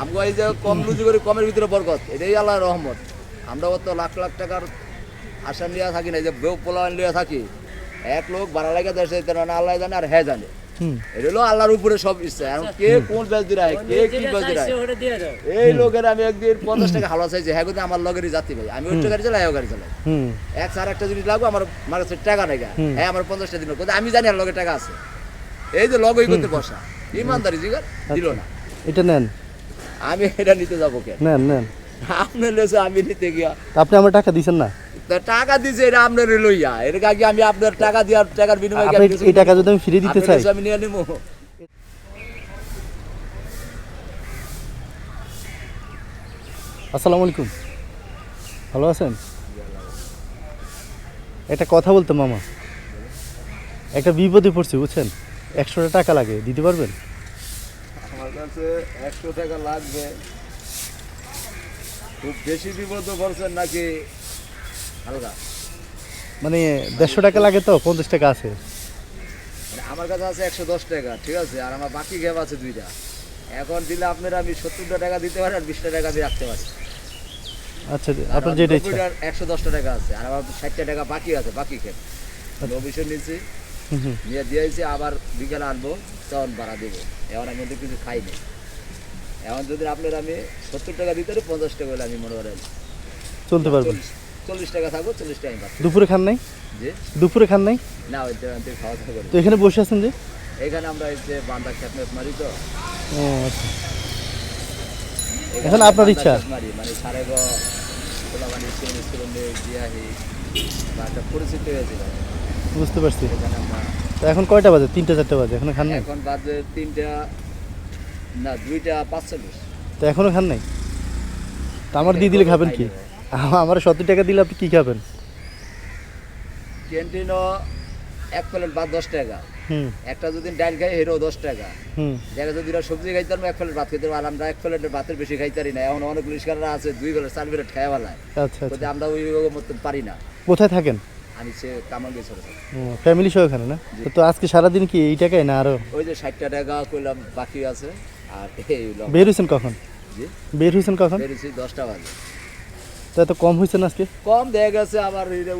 আমগো এই যে কম রুজি করি কমের ভিতরে বরকত এটাই আল্লাহ রহমত। আমরা অত লাখ লাখ টাকার আশা নিয়ে থাকি না যে বেউ পোলাওয়ান নিয়ে থাকি। এক লোক বাড়া লাগে দেশে যেতে না আল্লাহ জানে আর হ্যাঁ জানে। হুম। এটা হলো আল্লাহর উপরে সব ইচ্ছা। এখন কে কোন বেচ দিরায় কে কি বেচ দিরায়? এই লোকের আমি একদিন পঞ্চাশ টাকা হাওয়া চাইছি হ্যাঁ কিন্তু আমার লগেরই যাত্রী ভাই। আমি ওইটা গাড়ি চালাই হ্যাঁ গাড়ি চালাই। এক স্যার একটা জিনিস লাগবে আমার আমার কাছে টাকা নেই হ্যাঁ আমার পঞ্চাশটা দিন কিন্তু আমি জানি আর লগে টাকা আছে। এই যে লগই করতে বসা ইমানদারি জিগার দিল না। এটা নেন। আমি এটা নিতে যাব কেন? নেন নেন। আপনি লেছে আমি নিতে গিয়া। আপনি আমার টাকা দিছেন না? টাকা দিছে এটা আপনার লইয়া। এর আগে আমি আপনার টাকা টাকার বিনিময়ে এই টাকা যদি আমি ফিরিয়ে দিতে চাই। আমি নিয়ে নিবো। আসসালামু আলাইকুম। ভালো আছেন? একটা কথা বলতো মামা। একটা বিপদে পড়ছি বুঝছেন? একশোটা টাকা লাগে দিতে পারবেন? কাছে একশো টাকা লাগবে। খুব বেশি বিপদ করছেন নাকি? হালকা। মানে দেড়শো টাকা লাগে তো পঞ্চাশ টাকা আছে। মানে আমার কাছে আছে একশো দশ টাকা ঠিক আছে? আর আমার বাকি গ্যাপ আছে দুইটা। এখন দিলে আপনারা আমি সত্তরটা টাকা দিতে পারি আর বিশটা টাকা আমি রাখতে পারি। আচ্ছা আপনার যেটা ইচ্ছা। একশো দশটা টাকা আছে আর আমার ষাটটা টাকা বাকি আছে বাকি খেপ অফিসে হুম। নিয়ে দিয়েছি আবার বিকেলে আনব। তখন ভাড়া দেবো। এখন আমি কিছু খাইনি এখন যদি আপনার আমি সত্তর টাকা দিতে পারি পঞ্চাশ টাকা হলে আমি মনে করেন চলতে পারবেন চল্লিশ টাকা থাকব চল্লিশ টাকা দুপুরে খান নাই? যে দুপুরে খান নাই? না ওই তো খাওয়া দাওয়া করি। তো এখানে বসে আছেন যে? এখানে আমরা এই যে বান্দা খেত মারি তো। আচ্ছা। এখানে আপনার ইচ্ছা? মারি মানে সারে গ খোলা মানে স্কুল স্কুলে জিয়াহি বা একটা পরিচিত হয়েছিল। বুঝতে পারছি। এখানে আমরা তো এখন কয়টা বাজে? তিনটা চারটা বাজে। এখনও খান নাই? এখন বাজে তিনটা না দুইটা পাঁচচল্লিশ তো এখনও খান নাই? তো আমার দিয়ে দিলে খাবেন কি? আমার সত্তর টাকা দিলে আপনি কি খাবেন? ক্যান্টিনও এক প্লেট ভাত দশ টাকা। হুম। একটা যদি ডাল খাই হেরো দশ টাকা। হুম। দেখা যদি সবজি খাইতাম এক প্লেট ভাত খেতে আর আমরা এক প্লেটের ভাতের বেশি খাইতারি না। এখন অনেক লিস্কাররা আছে দুই প্লেট চার প্লেট খাওয়া বেলায় আচ্ছা আচ্ছা। আমরা ওই মতন পারি না। কোথায় থাকেন? আমি সে ফ্যামিলি সহ এখানে না? তো- তো আজকে সারাদিন কি এই না আরও? ওই যে ষাটটা টাকা কইলাম বাকি আছে। আর এই বের হয়েছেন কখন? জি। বের হয়েছেন কখন? বেরিয়েছি দশটা বাজে। তো কম হয়েছে না আজকে? কম দেখা গেছে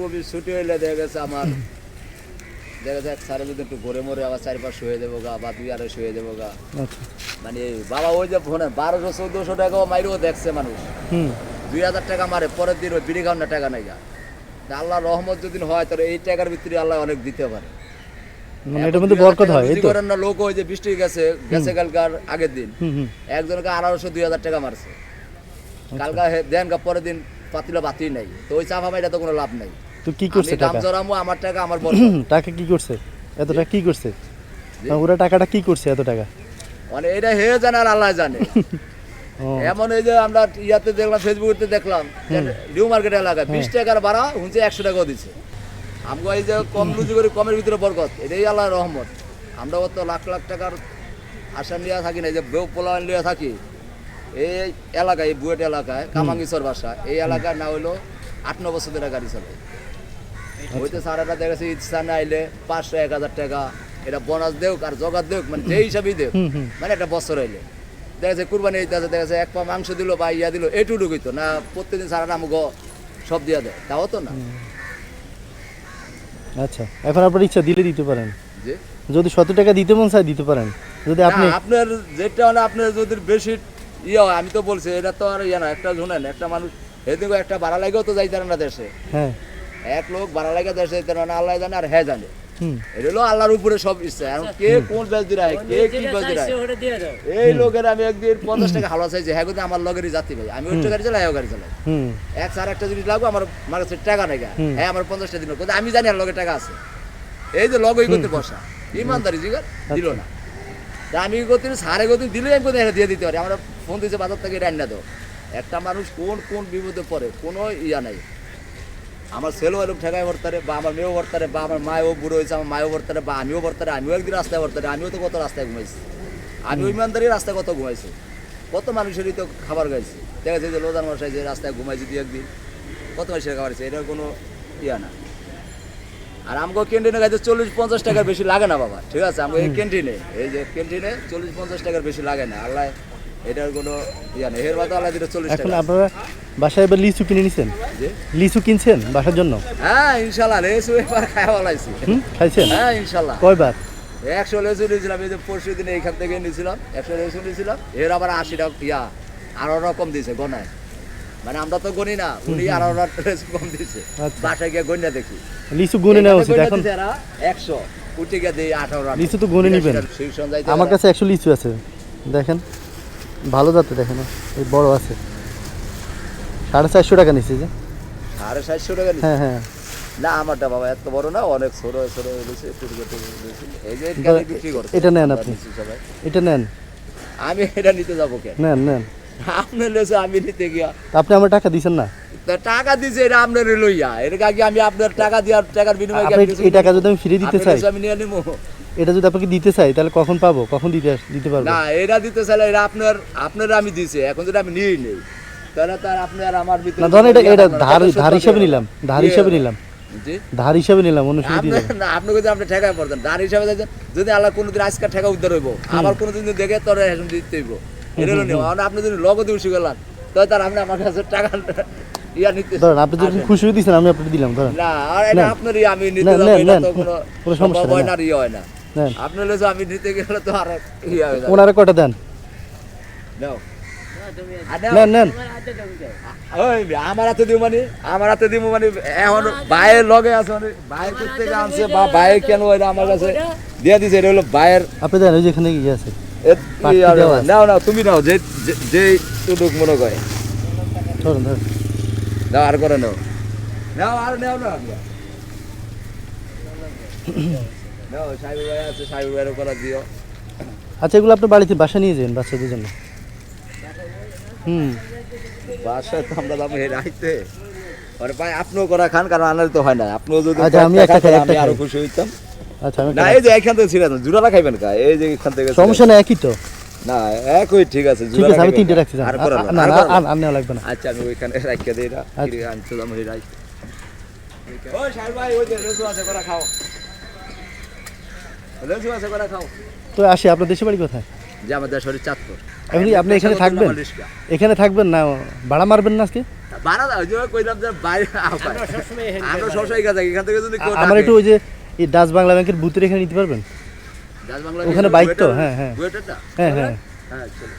অফিস ছুটি হইলে দেখা গেছে আমার। দেখা এক সারে যদি একটু ঘরে মরে আবার চারি পাঁচ শুয়ে দেবো গা বা দুই আড়াই শুয়ে দেবো গা। আচ্ছা। মানে বাবা ওই যে ফোনে বারোশো চোদ্দশো টাকাও মাইরেও দেখছে মানুষ। হুম। দুই হাজার টাকা মারে পরের দিন ওই বিড়ি খাওয়ানোর টাকা নাই গা। তা আল্লাহ রহমত যদি হয় তাহলে এই টাকার ভিতরে আল্লাহ অনেক দিতে পারে। মানে এটার মধ্যে বরকত হয় এই তো? করেন না লোক ওই যে বৃষ্টি গেছে গেছে কালকার আগের দিন। একজনকে আঠারোশো দুই হাজার টাকা মারছে। আচ্ছা। কালকা দেন গা পরের দিন পাতিলা বাতি নাই। তো ওই চাপা মাইটা তো কোনো লাভ নাই। তো কি করছে টাকা? আমার টাকা আমার বড় টাকা কি করছে? এত টাকা কি করছে? ওরা টাকাটা কি করছে এত টাকা? মানে এটা হয়ে জানে আর আল্লাহ জানে। এমন এই যে আমরা ইয়াতে দেখলাম ফেসবুকে দেখলাম নিউ মার্কেট এলাকায় বিশ টাকার ভাড়া হুঁচে একশো টাকাও দিছে। আমগো এই যে কম রুজি করি কমের ভিতরে বরকত এটাই আল্লাহর রহমত। আমরা অত লাখ লাখ টাকার আশা নিয়ে থাকি না এই যে বেউ পোলাওয়ান নিয়ে থাকি। এই এলাকায় এই বুয়েট এলাকায় কামাঙ্গিচর বাসা এই এলাকায় না হইল আট ন বছর ধরে গাড়ি চলে। হইতে সারাটা দেখেছি ইচ্ছা না আইলে পাঁচশো এক হাজার টাকা এটা বোনাস দেউক আর জগাত দেউক মানে যে হিসাবেই হুম মানে একটা বছর হইলে দেখা যাচ্ছে কুরবানি দিতে দেখা যাচ্ছে এক পা মাংস দিল বা ইয়া দিল এটুকু তো না প্রত্যেকদিন সারাটা আমাকে সব দিয়া দেয় তাও তো না। আচ্ছা এখন আপনার ইচ্ছা দিলে দিতে পারেন। যে যদি সত্তর টাকা দিতে মন চায় দিতে পারেন। যদি আপনি আপনার যেটা মানে আপনার যদি বেশি ইয়ে হয় আমি তো বলছি এটা তো আর ইয়ে না একটা শুনেন একটা মানুষ এদিকে একটা ভাড়া লাগেও তো যাইতে না দেশে। হ্যাঁ। এক লোক ভাড়া লাগে দেশে যাইতে না আল্লাহ জানে আর হ্যাঁ জানে। এটা হলো আল্লাহর উপরে সব ইচ্ছা। এখন কে কোন বেচ দিরায় কে কি বেচ দিরায়? এই লোকের আমি একদিন পঞ্চাশ টাকা হাওয়া চাইছি হ্যাঁ কিন্তু আমার লগেরই যাত্রী ভাই। আমি ওইটা গাড়ি চালাই হ্যাঁ গাড়ি চালাই। এক স্যার একটা জিনিস লাগবে আমার আমার কাছে টাকা নেই হ্যাঁ আমার পঞ্চাশটা দিন কিন্তু আমি জানি আর লগে টাকা আছে। এই যে লগই করতে বসা ইমানদারি জিগার দিল না। আমি করতে সারে করতে দিলে আমি কোথায় দিয়ে দিতে পারি? আমরা ফোন দিয়েছে বাজার থেকে রান্না দাও। একটা মানুষ কোন কোন বিপদে পড়ে কোনো ইয়া নাই। আমার ছেলেও এরকম ঠেকায় ভরতারে বা আমার মেয়েও ভরতারে বা আমার মায়ও বুড়ো হয়েছে আমার মায়ও ভরতারে বা আমিও ভরতারে আমিও একদিন রাস্তায় ভরতারে আমিও তো কত রাস্তায় ঘুমাইছি। আমি ইমানদারি রাস্তায় কত ঘুমাইছি। কত মানুষেরই তো খাবার খাইছি। দেখা যাচ্ছে যে লোদার মশাই যে রাস্তায় ঘুমাইছি দু একদিন কত মানুষের খাবার খাইছে এটার কোনো ইয়া না। আর আমাকে ক্যান্টিনে খাইতে চল্লিশ পঞ্চাশ টাকার বেশি লাগে না বাবা ঠিক আছে? আমাকে এই ক্যান্টিনে এই যে ক্যান্টিনে চল্লিশ পঞ্চাশ টাকার বেশি লাগে না আল্লাহ এটার কোনো ইয়া নেই। এর দিলে চল্লিশ এখন টাকা। আপনারা বাসায় এবার লিচু কিনে নিছেন? জি? লিচু কিনছেন বাসার জন্য? হ্যাঁ ইনশাল্লাহ লেসু এবার খাওয়া হুম খাইছেন? হ্যাঁ ইনশাল্লাহ কয়বার? একশো লেসু নিয়েছিলাম এই যে পরশু দিনে এইখান থেকে নিয়েছিলাম একশো লেসু নিয়েছিলাম এর আবার আশি টাকা ইয়া আরও রকম দিয়েছে গনায়। মানে আমরা তো গনি না উনি আরও লেসু কম দিয়েছে। আচ্ছা। বাসায় গিয়ে গন্যা দেখি। লিচু গুনে নেওয়া উচিত এখন একশো উঠে গিয়ে দিই আঠারো লিচু তো গুনে নিবেন। আমার কাছে একশো লিচু আছে। দেখেন। ভালো যাতে দেখেন এই বড় আছে। সাড়ে চারশো টাকা নিচ্ছে যে। সাড়ে সাতশো টাকা হ্যাঁ হ্যাঁ। না আমারটা বাবা এত বড় না অনেক ছোট ছোট হয়েছে ছোট ছোট হয়েছে। এই যে এটা- বিক্রি করছে এটা নেন আপনি। এটা নেন। আমি এটা নিতে যাব কে? নেন নেন। আপনার লেছে আমি নিতে গিয়া। আপনি আমার টাকা দিচ্ছেন না? টাকা দিছে এটা আপনার লইয়া। এর আগে আমি আপনার টাকা দেওয়ার টাকার বিনিময়ে এই টাকা যদি আমি ফিরে দিতে চাই। আমি নিয়ে নিবো এটা যদি আপনাকে দিতে চাই তাহলে কখন পাবো? কখন দিতে দিতে পারব? না এটা দিতে চাইলে এটা আপনার আপনার আমি দিছে এখন যদি আমি নিয়েই নেই। তাহলে তার আপনার আমার ভিতরে না ধরেন এটা এটা ধার ধার হিসাবে নিলাম ধার ইয়ে, হিসাবে নিলাম। জি। ধার হিসাবে নিলাম অন্য সময় দিয়ে না আপনি যদি আপনি ঠেকায় পড়তেন দাঁড় হিসাবে যদি আল্লাহ কোনোদিন আজকাল ঠেকা উদ্ধার হইব আবার কোনোদিন যদি দেখে তোর এখন দিতে হইব। এটা হলো নিয়ম। আর আপনি যদি লগতে উঠে গেলেন তাহলে তার আপনি আমার কাছে টাকা ইয়া নিতে ধরেন আপনি যদি খুশি হয়ে দিচ্ছেন আমি আপনাকে দিলাম ধরেন। না আর এটা আপনারই আমি নিতে যাব এটা তো কোনো সমস্যা না। ইয়ে হয় না। নেন আপনার লেছে আমি নিতে গেলে তো আর ওনারা কটা দেন? নাও। নেন নেন ওই আমার হাতে দিব মানে আমার হাতে দিব মানে এখন ভাইয়ের লগে আছে মানে ভাইয়ের থেকে আনছে বা ভাই কেন এটা আমার কাছে? দিয়ে দিছে এটা হলো ভাইয়ের আপনি দেন ওই যেখানে ইয়ে আছে। নাও নাও তুমি নাও যে যে- টুডুক মনে করে। ধরেন ধরেন। নাও আর করে নাও। নাও আর নাও না। আচ্ছা এগুলো আপনি বাড়িতে বাসা নিয়ে যান বাচ্চাদের জন্য? হুম। বাসায় তো আমরা আরে ভাই আপনিও করা খান কারণ আনার তো হয় না। আপনিও যদি আচ্ছা, আমি একটা খাই, একটা আরও খুশি হইতাম। আচ্ছা আমি না এই যে এখান থেকে খাইবেন কা? এই যে এখান থেকে সমস্যা নেই একই তো। না একই ঠিক আছে ঠিক আছে আমি তিনটে রাখছি আর না, না আর না আর- আর নেওয়া লাগবে না। আচ্ছা আমি ওইখানে রাখিয়ে দিই না। আচ্ছা। রাই সাহেব ভাই ওই যে লেসু আছে করে খাও। তো আসি আপনার দেশে বাড়ি কোথায়? যে আমাদের শরীর চাঁদপুর। এখন কি আপনি এখানে থাকবেন? এখানে থাকবেন না ভাড়া মারবেন না আজকে? বাড়া দাও যে কইলাম যে বাইরে আমরা সবসময় গেছে এখান থেকে। যদি আমার একটু ওই যে এই ডাচ বাংলা ব্যাংকের বুথের এখানে নিতে পারবেন? ওখানে ওখানে বাইক তো, হ্যাঁ, হ্যাঁ। হ্যাঁ হ্যাঁ হ্যাঁ। চলো।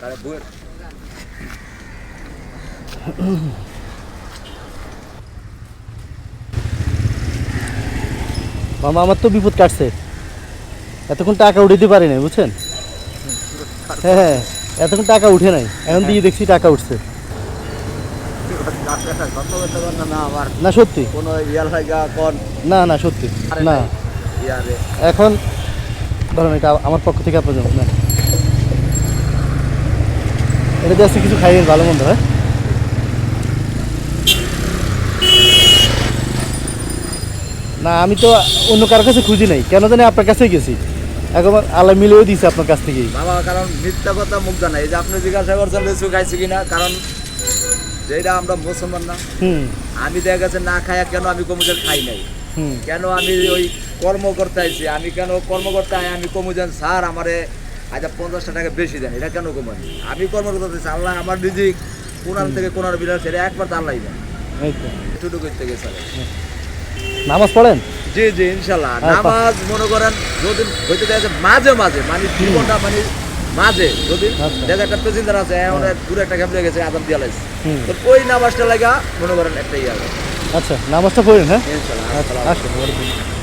তাহলে বুয়েট মামা আমার তো বিপদ কাটছে। এতক্ষণ টাকা উঠাইতে পারি নাই বুঝছেন? হ্যাঁ হ্যাঁ এতক্ষণ টাকা উঠে নাই এখন দিয়ে দেখছি টাকা উঠছে। না সত্যি। না না সত্যি। না। এখন ধরুন এটা আমার পক্ষ থেকে আপনার জন্য না। এটা দিয়ে কিছু খাইয়েন ভালো মন্দ হ্যাঁ? না আমি তো অন্য কারোর কাছে খুঁজি নাই কেন জানি আপনার কাছেই গেছি। একবার আল্লাহ মিলেও দিয়েছে আপনার কাছ থেকেই। বাবা কারণ মিথ্যা কথা মুখ জানাই এই যে আপনি জিজ্ঞাসা করছেন লিচু খাইছি কিনা? কারণ যেটা আমরা মুসলমান না। আমি দেখা গেছে না খাইয়া কেন আমি কমুজেন খাই নাই? কেন আমি ওই কর্ম করতে আইছি? আমি কেন কর্ম করতে আই আমি কমুজেন? স্যার আমারে আচ্ছা পঞ্চাশটা টাকা বেশি দেন এটা কেন কমান? আমি কর্ম করতে আল্লাহ আমার রিজিক কোনার থেকে কোনার বিলাস সেটা একবার আল্লাহ দেন এই তো এটুকু নামাজ পড়েন? জি জি ইনশাল্লাহ। আচ্ছা। নামাজ মনে করেন যদি হইতে দেখা মাঝে মাঝে মানে দুই ঘণ্টা মানে মাঝে যদি আচ্ছা। দেখা একটা প্যাসেঞ্জার আছে এখন দূরে একটা ক্যাব গেছে আদান দিয়া তো ওই নামাজটা লাগা মনে করেন একটা ইয়ে আচ্ছা নামাজটা পড়েন হ্যাঁ? ইনশাল্লাহ আচ্ছা